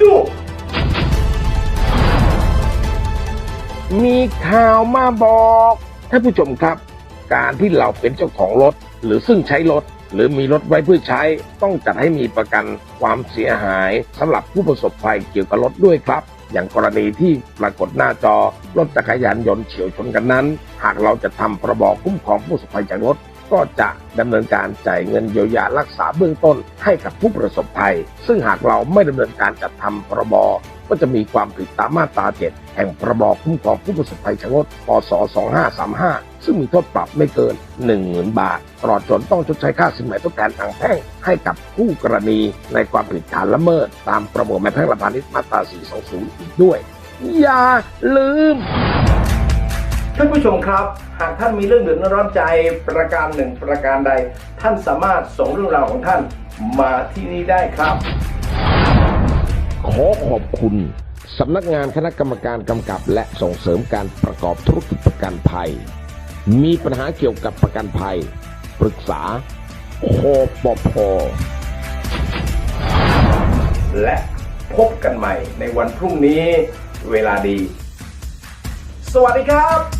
ดู มีข่าวมาบอกท่านผู้ชมครับ การที่เราเป็นเจ้าของรถ หรือซึ่งใช้รถ หรือมีรถไว้เพื่อใช้ ต้องจัดให้มีประกันความเสียหายสำหรับผู้ประสบภัยเกี่ยวกับรถด้วยครับ อย่างกรณีที่ปรากฏหน้าจอรถจักรยานยนต์เฉียวชนกันนั้น หากเราจะทำพรบคุ้มครองผู้ประสบภัยจากรถ ก็จะดำเนินการจ่ายเงินเยียวยารักษาเบื้องต้นให้กับผู้ประสบภัย ซึ่งหากเราไม่ดำเนินการจัดทำพรบก็จะมีความผิดตามมาตรา7แห่งพรบคุ้มครองผู้ประสบภัยชงดพศ 2535 ซึ่งมีโทษปรับไม่เกิน 10,000 บาท ตลอดจนต้องชดใช้ค่าสินไหมทดแทนทางแพ่งให้กับผู้กรณีในความผิดฐานละเมิด ตามประมวลมายแพ่งและพาณิชย์มาตรา 420 อีกด้วย อย่าลืม ท่านผู้ชมครับ หากท่านมีเรื่องเดือดร้อนใจประการหนึ่งประการใด ท่านสามารถส่งเรื่องราวของท่านมาที่นี่ได้ครับ ขอขอบคุณสำนักงานคณะกรรมการกำกับ และส่งเสริมการประกอบธุรกิจประกันภัย มีปัญหาเกี่ยวกับประกันภัย ปรึกษาโคปพและพบกันใหม่ในวันพรุ่งนี้เวลาดี สวัสดีครับ